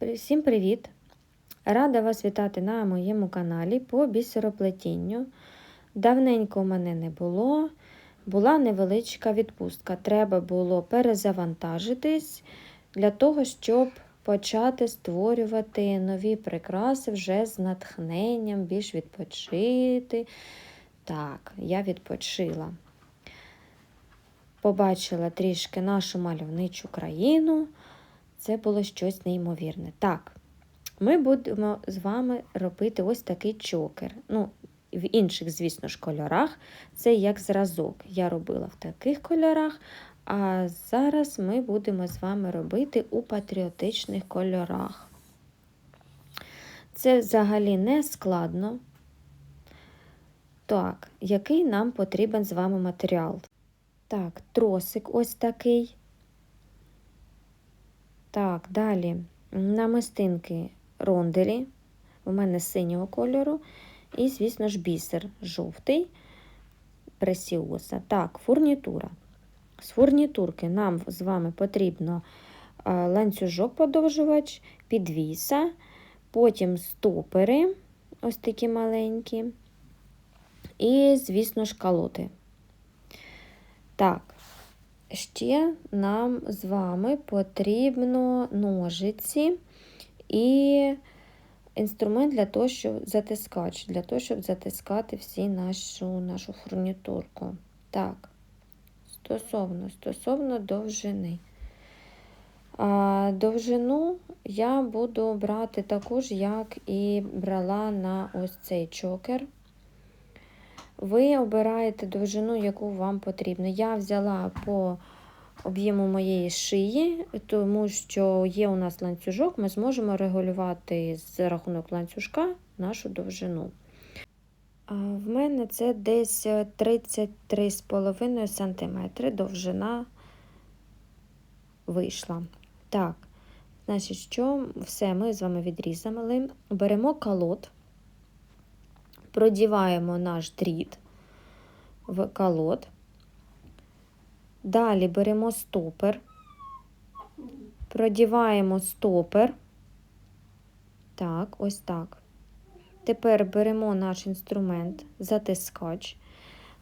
Всім привіт! Рада вас вітати на моєму каналі по бісероплетінню. Давненько у мене не було, була невеличка відпустка. Треба було перезавантажитись для того, щоб почати створювати нові прикраси вже з натхненням, більш відпочити. Так, я відпочила. Побачила трішки нашу мальовничу країну. Це було щось неймовірне. Так, ми будемо з вами робити ось такий чокер. Ну, в інших, звісно ж, кольорах. Це як зразок. Я робила в таких кольорах, а зараз ми будемо з вами робити у патріотичних кольорах. Це взагалі не складно. Так, який нам потрібен з вами матеріал? Так, тросик ось такий. Так, далі намистинки ронделі, у мене синього кольору, і, звісно ж, бісер жовтий пресіоса. Так, фурнітура. З фурнітурки нам з вами потрібно ланцюжок подовжувач, підвіса, потім стопери, ось такі маленькі, і, звісно ж, калоти. Так, ще нам з вами потрібно ножиці і інструмент для того, щоб затискач, для того, щоб затискати всі нашу нашу фурнітурку. Так, стосовно, стосовно довжини. А Довжину я буду брати також, як і брала на ось цей чокер. Ви обираєте довжину, яку вам потрібно. Я взяла по об'єму моєї шиї, тому що є у нас ланцюжок, ми зможемо регулювати з рахунок ланцюжка нашу довжину. В мене це десь 33,5 см довжина вийшла. Так, значить, що все ми з вами відрізали. Беремо калот продіваємо наш дріт в колод. Далі беремо стопер, продіваємо стопер. Так, ось так. Тепер беремо наш інструмент, затискач,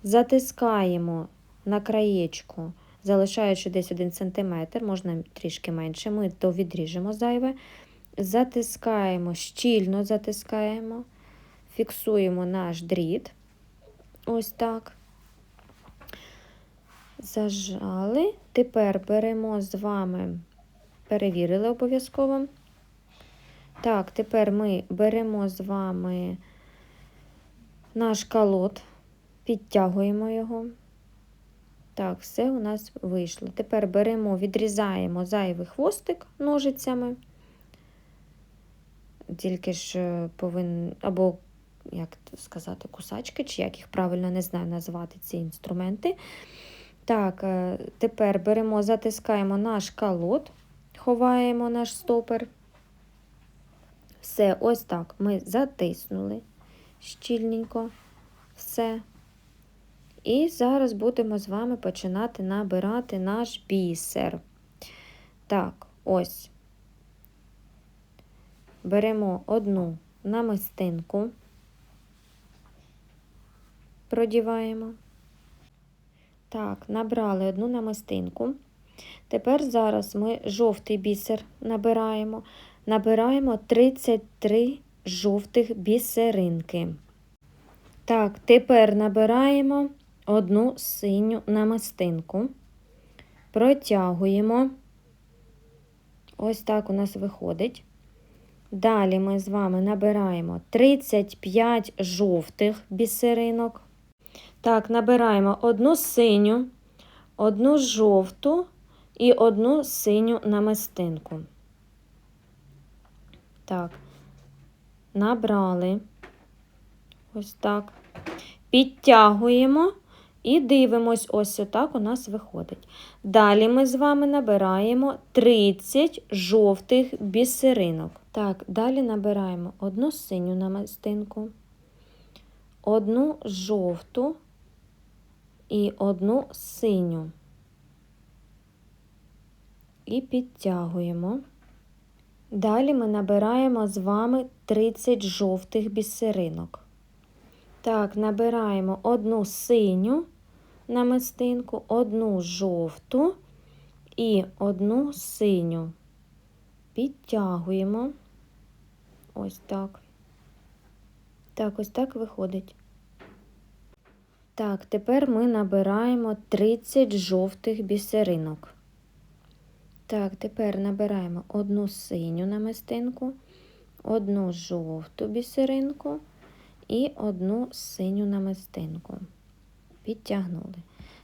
затискаємо на краєчку, залишаючи десь 1 см, можна трішки менше, ми то відріжемо зайве, затискаємо, щільно затискаємо фіксуємо наш дріт. Ось так. Зажали. Тепер беремо з вами, перевірили обов'язково. Так, тепер ми беремо з вами наш колод, підтягуємо його. Так, все у нас вийшло. Тепер беремо, відрізаємо зайвий хвостик ножицями, тільки ж повинен, або як сказати, кусачки, чи як їх правильно не знаю назвати ці інструменти. Так, е, тепер беремо, затискаємо наш калот, ховаємо наш стопер. Все, ось так ми затиснули щільненько все. І зараз будемо з вами починати набирати наш бісер. Так, ось. Беремо одну намистинку продіваємо. Так, набрали одну намистинку. Тепер зараз ми жовтий бісер набираємо. Набираємо 33 жовтих бісеринки. Так, тепер набираємо одну синю намистинку, протягуємо. Ось так у нас виходить. Далі ми з вами набираємо 35 жовтих бісеринок. Так, набираємо одну синю, одну жовту і одну синю намистинку. Так, набрали. Ось так. Підтягуємо і дивимось, ось отак у нас виходить. Далі ми з вами набираємо 30 жовтих бісеринок. Так, далі набираємо одну синю намистинку, одну жовту і одну синю. І підтягуємо. Далі ми набираємо з вами 30 жовтих бісеринок. Так, набираємо одну синю намистинку, одну жовту і одну синю. Підтягуємо. Ось так. Так, ось так виходить. Так, тепер ми набираємо 30 жовтих бісеринок. Так, тепер набираємо одну синю намистинку, одну жовту бісеринку і одну синю намистинку. Підтягнули.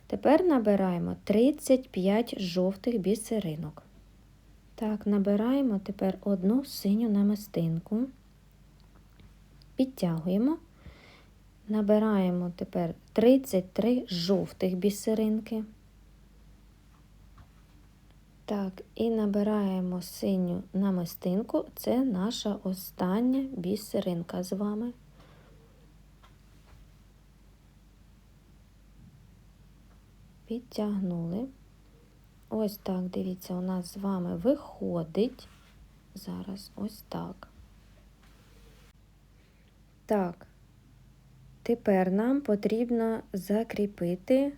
Тепер набираємо 35 жовтих бісеринок. Так, набираємо тепер одну синю намистинку, підтягуємо, набираємо тепер 33 жовтих бісеринки. Так, і набираємо синю намистинку. Це наша остання бісеринка з вами. Підтягнули. Ось так, дивіться, у нас з вами виходить. Зараз ось так. Так, тепер нам потрібно закріпити.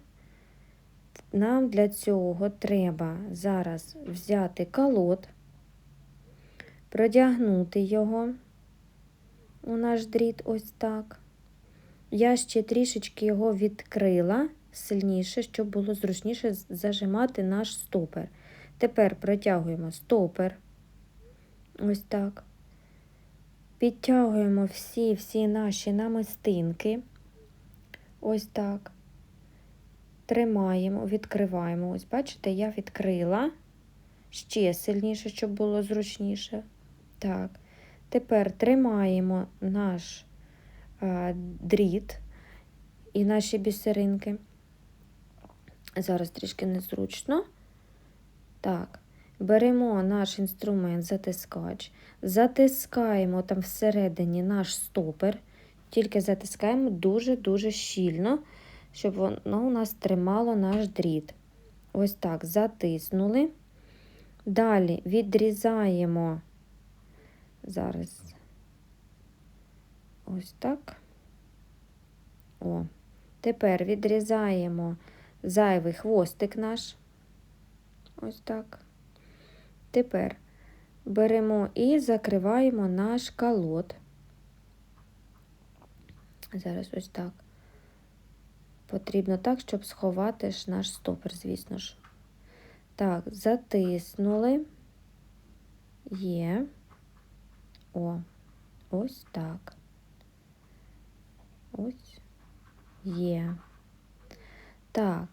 Нам для цього треба зараз взяти колод, продягнути його у наш дріт ось так. Я ще трішечки його відкрила сильніше, щоб було зручніше зажимати наш стопер. Тепер протягуємо стопер. Ось так. Підтягуємо всі-всі наші намистинки. Ось так. Тримаємо, відкриваємо. Ось, бачите, я відкрила ще сильніше, щоб було зручніше. Так. Тепер тримаємо наш а, дріт і наші бісеринки. Зараз трішки незручно. Так, беремо наш інструмент, затискач, затискаємо там всередині наш стопер, тільки затискаємо дуже-дуже щільно, щоб воно у нас тримало наш дріт. Ось так, затиснули. Далі відрізаємо, зараз, ось так. О, тепер відрізаємо зайвий хвостик наш. Ось так. Тепер беремо і закриваємо наш колод. Зараз ось так. Потрібно так, щоб сховати ж наш стопер, звісно ж. Так, затиснули. Є. О, ось так. Ось є. Так.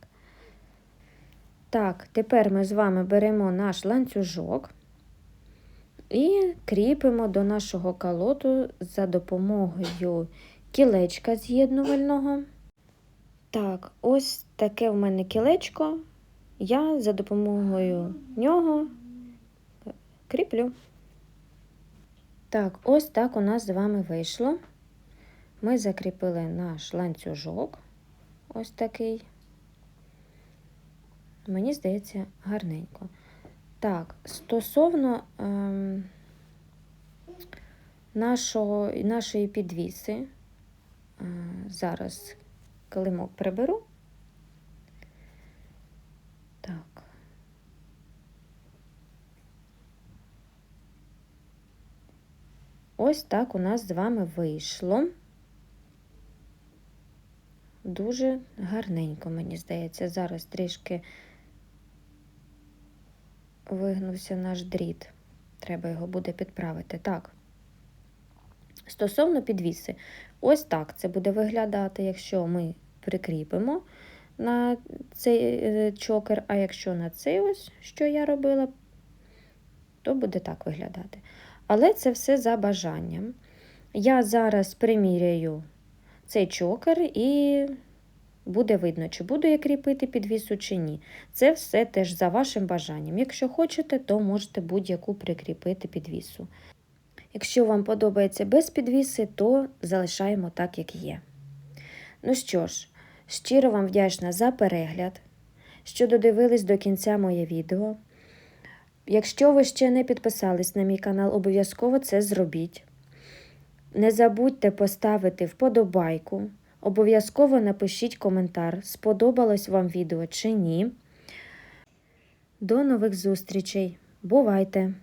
Так, тепер ми з вами беремо наш ланцюжок і кріпимо до нашого колоду за допомогою кілечка з'єднувального. Так, ось таке в мене кілечко. Я за допомогою нього кріплю. Так, ось так у нас з вами вийшло. Ми закріпили наш ланцюжок, ось такий. Мені здається, гарненько. Так, стосовно ем, нашого, нашої підвіси, е, зараз килимок приберу. Так. Ось так у нас з вами вийшло. Дуже гарненько, мені здається, зараз трішки вигнувся наш дріт. Треба його буде підправити. Так. Стосовно підвіси, ось так це буде виглядати, якщо ми прикріпимо на цей е, чокер, а якщо на цей ось, що я робила, то буде так виглядати. Але це все за бажанням. Я зараз приміряю цей чокер і Буде видно, чи буду я кріпити підвісу, чи ні. Це все теж за вашим бажанням. Якщо хочете, то можете будь-яку прикріпити підвісу. Якщо вам подобається без підвіси, то залишаємо так, як є. Ну що ж, щиро вам вдячна за перегляд, що додивились до кінця моє відео. Якщо ви ще не підписались на мій канал, обов'язково це зробіть. Не забудьте поставити вподобайку. Обов'язково напишіть коментар, сподобалось вам відео чи ні. До нових зустрічей. Бувайте!